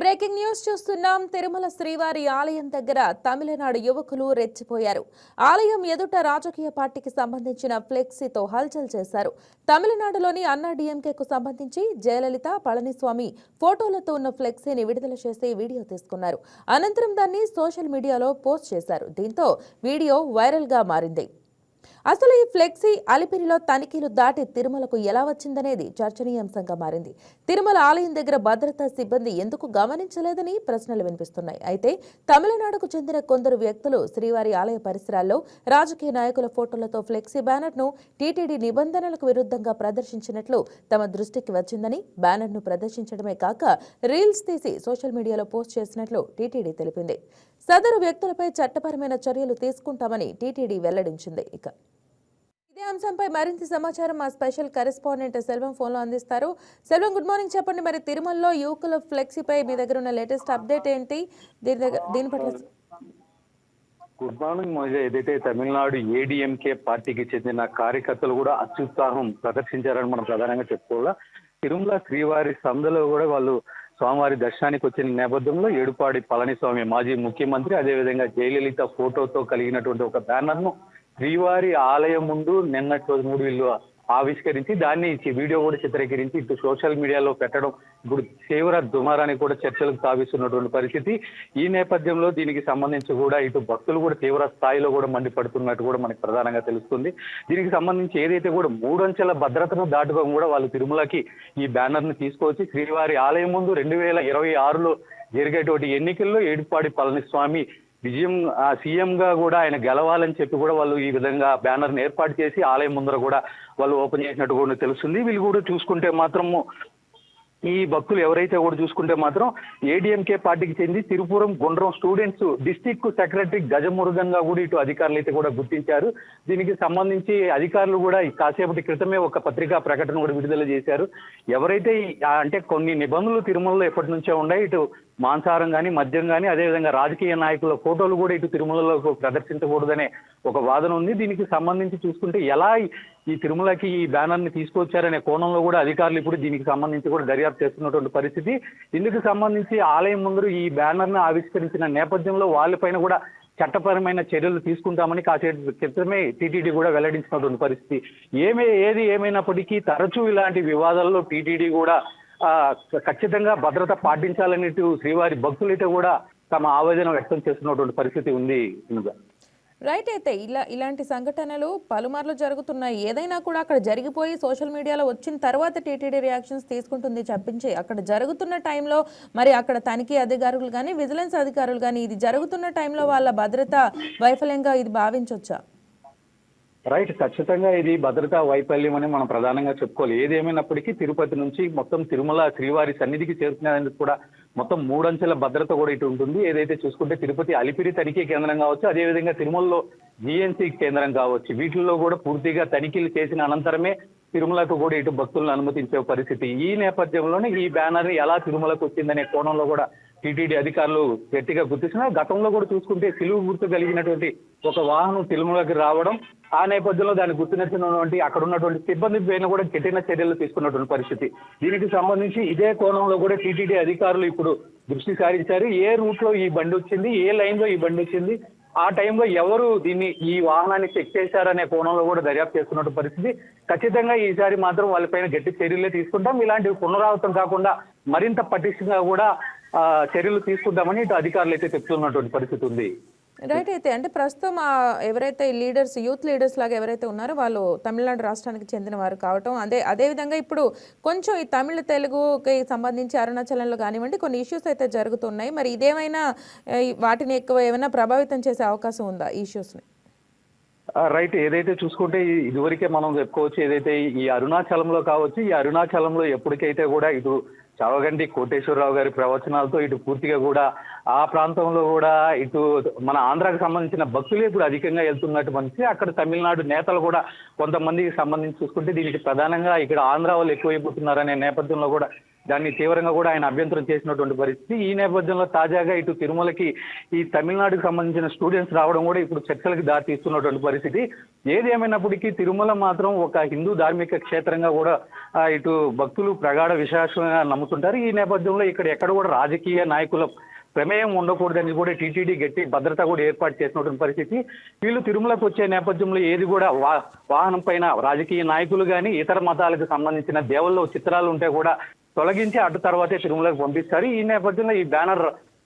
Breaking news చూస్తున్నాం. తిరుమల శ్రీవారి ఆలయం దగ్గర తమిళనాడు యువకులు రెచ్చిపోయారు. ఆలయం ఎదుట రాజకీయ పార్టీకి సంబంధించిన ఫ్లెక్సీతో హల్చల్ చేశారు. తమిళనాడులోని అన్నా డీఎంకేకు సంబంధించి జయలలిత పళనిస్వామి ఫోటోలతో ఉన్న ఫ్లెక్సీని విడుదల చేసి వీడియో తీసుకున్నారు. అనంతరం దాన్ని సోషల్ మీడియాలో పోస్ట్ చేశారు. దీంతో వీడియో వైరల్గా మారింది. అసలు ఈ ఫ్లెక్సీ అలిపిరిలో తనిఖీలు దాటి తిరుమలకు ఎలా వచ్చిందనేది చర్చనీయాంశంగా మారింది. తిరుమల ఆలయం దగ్గర భద్రతా సిబ్బంది ఎందుకు గమనించలేదని ప్రశ్నలు వినిపిస్తున్నాయి. అయితే తమిళనాడుకు చెందిన కొందరు వ్యక్తులు శ్రీవారి ఆలయ పరిసరాల్లో రాజకీయ నాయకుల ఫోటోలతో ఫ్లెక్సీ బ్యానర్ను టీటీడీ నిబంధనలకు విరుద్ధంగా ప్రదర్శించినట్లు తమ దృష్టికి వచ్చిందని బ్యానర్ను ప్రదర్శించడమే కాక రీల్స్ తీసి సోషల్ మీడియాలో పోస్ట్ చేసినట్లు టీటీడీ తెలిపింది. సదరు వ్యక్తులపై చట్టపరమైన చర్యలు తీసుకుంటామని టీటీడీ వెల్లడించింది. ఇక ఇదే అంశంపై మరింత సమాచారం మా స్పెషల్ కరెస్పాండెంట్ సెల్వం ఫోన్లో అందిస్తారు. సెల్వం గుడ్ మార్నింగ్ చెప్పండి. మరి తిరుమలలో యువకుల ఫ్లెక్సీపై మీ దగ్గర ఉన్న లేటెస్ట్ అప్డేట్ ఏంటి? దీని దగ్గర దీని పట్ల గుడ్ మార్నింగ్ మోజ ఏదైతే తమిళనాడు ఏడీఎంకే పార్టీకి చెందిన కార్యకర్తలు కూడా అత్యుత్సాహం ప్రదర్శించారని మనం ప్రధానంగా చెప్పుకోవాలా? తిరుమల శ్రీవారి సందలో కూడా వాళ్ళు స్వామివారి దర్శనానికి వచ్చిన నేపథ్యంలో ఏడుపాడి పళనిస్వామి మాజీ ముఖ్యమంత్రి అదేవిధంగా జయలలిత ఫోటోతో కలిగినటువంటి ఒక బ్యానర్ను శ్రీవారి ఆలయం ముందు నిన్నటి రోజు మూడు వీళ్ళు ఆవిష్కరించి దాన్ని వీడియో కూడా చిత్రీకరించి ఇటు సోషల్ మీడియాలో పెట్టడం ఇప్పుడు తీవ్ర దుమారాన్ని కూడా చర్చలకు తావిస్తున్నటువంటి పరిస్థితి. ఈ నేపథ్యంలో దీనికి సంబంధించి కూడా ఇటు భక్తులు కూడా తీవ్ర స్థాయిలో కూడా మండిపడుతున్నట్టు కూడా మనకి ప్రధానంగా తెలుస్తుంది. దీనికి సంబంధించి ఏదైతే కూడా మూడంచెల భద్రతను దాటుకొని కూడా వాళ్ళు తిరుమలకి ఈ బ్యానర్ను తీసుకొచ్చి శ్రీవారి ఆలయం ముందు రెండు వేల ఇరవై ఆరులో జరిగేటువంటి ఎన్నికల్లో ఏడుపాడి పళనిస్వామి విజయం ఆ, సీఎం గా కూడా ఆయన గెలవాలని చెప్పి కూడా వాళ్ళు ఈ విధంగా బ్యానర్ ఏర్పాటు చేసి ఆలయం ముందర కూడా వాళ్ళు ఓపెన్ చేసినట్టు కూడా తెలుస్తుంది. వీళ్ళు కూడా చూసుకుంటే మాత్రము ఈ భక్తులు ఎవరైతే కూడా చూసుకుంటే మాత్రం ఏడిఎంకే పార్టీకి చెంది తిరుపురం గుండ్రం స్టూడెంట్స్ డిస్టిక్ సెక్రటరీ గజమురుగంగా కూడా ఇటు అధికారులు అయితే కూడా గుర్తించారు. దీనికి సంబంధించి అధికారులు కూడా కాసేపటి క్రితమే ఒక పత్రికా ప్రకటన కూడా విడుదల చేశారు. ఎవరైతే అంటే కొన్ని నిబంధనలు తిరుమలలో ఎప్పటి నుంచో ఉన్నాయి. ఇటు మాంసాహారం కానీ మద్యం కానీ అదేవిధంగా రాజకీయ నాయకుల ఫోటోలు కూడా ఇటు తిరుమలలో ప్రదర్శించకూడదనే ఒక వాదన ఉంది. దీనికి సంబంధించి చూసుకుంటే ఎలా ఈ- తిరుమలకి ఈ బ్యానర్ని తీసుకొచ్చారనే కోణంలో కూడా అధికారులు ఇప్పుడు దీనికి సంబంధించి కూడా దర్యాప్తు చేస్తున్నటువంటి పరిస్థితి. ఇందుకు సంబంధించి ఆలయం ముందు ఈ బ్యానర్ను ఆవిష్కరించిన నేపథ్యంలో వాళ్ళపైన కూడా చట్టపరమైన చర్యలు తీసుకుంటామని కాసేపు క్రితమే టీటీడీ కూడా వెల్లడించినటువంటి పరిస్థితి. ఏమే ఏది ఏమైనప్పటికీ తరచూ ఇలాంటి వివాదాల్లో టీటీడీ కూడా ఖచ్చితంగా భద్రత పాటించాలనేటు శ్రీవారి భక్తులైతే కూడా తమ ఆవేదన వ్యక్తం చేస్తున్నటువంటి పరిస్థితి ఉంది రైట్ అయితే ఇలా ఇలాంటి సంఘటనలు పలుమార్లు జరుగుతున్నాయి. ఏదైనా కూడా అక్కడ జరిగిపోయి సోషల్ మీడియాలో వచ్చిన తర్వాత టీటీడీ రియాక్షన్స్ తీసుకుంటుంది చెప్పించి అక్కడ జరుగుతున్న టైంలో మరి అక్కడ తనిఖీ అధికారులు కానీ విజిలెన్స్ అధికారులు కానీ ఇది జరుగుతున్న టైంలో వాళ్ళ భద్రత వైఫల్యంగా ఇది భావించవచ్చా రైట్ ఖచ్చితంగా ఇది భద్రతా వైఫల్యం అని మనం ప్రధానంగా చెప్పుకోవాలి. ఏదేమైనప్పటికీ తిరుపతి నుంచి మొత్తం తిరుమల శ్రీవారి సన్నిధికి చేరుకునేందుకు కూడా మొత్తం మూడంచెల భద్రత కూడా ఇటు ఉంటుంది. ఏదైతే చూసుకుంటే తిరుపతి అలిపిరి తనిఖీ కేంద్రం కావచ్చు అదేవిధంగా తిరుమలలో జిఎన్సీ కేంద్రం కావచ్చు. వీటిల్లో కూడా పూర్తిగా తనిఖీలు చేసిన అనంతరమే తిరుమలకు కూడా ఇటు భక్తులను అనుమతించే పరిస్థితి. ఈ నేపథ్యంలోనే ఈ బ్యానర్ ఎలా తిరుమలకు వచ్చిందనే కోణంలో కూడా టీటీడీ అధికారులు గట్టిగా గుర్తించినా గతంలో కూడా చూసుకుంటే సిలువు గుర్తు కలిగినటువంటి ఒక వాహనం తిరుమలకి రావడం ఆ నేపథ్యంలో దాన్ని గుర్తినటువంటి అక్కడ ఉన్నటువంటి సిబ్బంది పైన కూడా కఠిన చర్యలు తీసుకున్నటువంటి పరిస్థితి. దీనికి సంబంధించి ఇదే కోణంలో కూడా టీటీడీ అధికారులు ఇప్పుడు దృష్టి సారించారు. ఏ రూట్లో ఈ బండి వచ్చింది ఏ లైన్లో ఈ బండి వచ్చింది ఆ టైంలో ఎవరు దీన్ని ఈ వాహనాన్ని చెక్ చేశారనే కోణంలో కూడా దర్యాప్తు చేస్తున్నట్టు పరిస్థితి. ఖచ్చితంగా ఈసారి మాత్రం వాళ్ళపైన గట్టి చర్యలే తీసుకుంటాం. ఇలాంటివి పునరావృతం కాకుండా మరింత పటిష్టంగా కూడా చర్యలు తీసుకుంటామని ఇటు అధికారులు అయితే చెప్తున్నటువంటి పరిస్థితి ఉంది. రైట్ అయితే అంటే ప్రస్తుతం ఎవరైతే లీడర్స్ యూత్ లీడర్స్ లాగా ఎవరైతే ఉన్నారో వాళ్ళు తమిళనాడు రాష్ట్రానికి చెందిన వారు కావటం. అదే అదేవిధంగా ఇప్పుడు కొంచెం ఈ తమిళ తెలుగుకి సంబంధించి అరుణాచలంలో కానివ్వండి కొన్ని ఇష్యూస్ అయితే జరుగుతున్నాయి. మరి ఇదేమైనా వాటిని ఎక్కువ ఏమైనా ప్రభావితం చేసే అవకాశం ఉందా ఈ ఇష్యూస్ని రైట్ ఏదైతే చూసుకుంటే ఇదివరకే మనం చెప్పుకోవచ్చు ఏదైతే ఈ అరుణాచలంలో కావచ్చు ఈ అరుణాచలంలో ఎప్పటికైతే కూడా ఇటు చవగండి కోటేశ్వరరావు గారి ప్రవచనాలతో ఇటు పూర్తిగా కూడా ఆ ప్రాంతంలో కూడా ఇటు మన ఆంధ్రాకు సంబంధించిన భక్తులే ఇప్పుడు అధికంగా వెళ్తున్నట్టు మనిషి. అక్కడ తమిళనాడు నేతలు కూడా కొంతమందికి సంబంధించి చూసుకుంటే దీనికి ప్రధానంగా ఇక్కడ ఆంధ్ర వాళ్ళు ఎక్కువైపోతున్నారనే నేపథ్యంలో కూడా దాన్ని తీవ్రంగా కూడా ఆయన అభ్యంతరం చేసినటువంటి పరిస్థితి. ఈ నేపథ్యంలో తాజాగా ఇటు తిరుమలకి ఈ తమిళనాడుకు సంబంధించిన స్టూడెంట్స్ రావడం కూడా ఇప్పుడు చర్చలకు దారి తీస్తున్నటువంటి పరిస్థితి. ఏది ఏమైనప్పటికీ తిరుమల మాత్రం ఒక హిందూ ధార్మిక క్షేత్రంగా కూడా ఇటు భక్తులు ప్రగాఢ విశ్వాసంగా నమ్ముతుంటారు. ఈ నేపథ్యంలో ఇక్కడ ఎక్కడ కూడా రాజకీయ నాయకుల ప్రమేయం ఉండకూడదని కూడా టీటీడీ గట్టి భద్రత కూడా ఏర్పాటు చేసినటువంటి పరిస్థితి. వీళ్ళు తిరుమలకు వచ్చే నేపథ్యంలో ఏది కూడా వా వాహనం పైన రాజకీయ నాయకులు కానీ ఇతర మతాలకు సంబంధించిన దేవుల్లో చిత్రాలు ఉంటే కూడా తొలగించి అటు తర్వాతే తిరుమలకు పంపిస్తారు ఈ నేపథ్యంలో ఈ బ్యానర్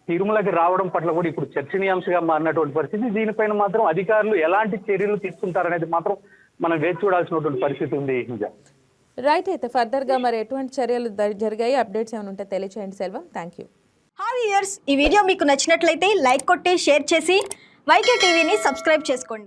తిరుమలకి రావడం పట్ల కూడా ఇప్పుడు చర్చనీయాంశంగా మారినటువంటి పరిస్థితి. దీనిపైన మాత్రం అధికారులు ఎలాంటి చర్యలు తీసుకుంటారనేది మాత్రం మనం వేచి చూడాల్సినటువంటి పరిస్థితి ఉంది రైట్ అయితే ఫర్దర్గా మరి ఎటువంటి చర్యలు జరిగాయి? అప్డేట్స్ ఏమైనా ఉంటే తెలియచేయండి Selvam. Thank you. Hi years ఈ వీడియో మీకు నచ్చినట్లయితే లైక్ కొట్టి షేర్ చేసి వైకే టీవీని సబ్స్క్రైబ్ చేసుకోండి.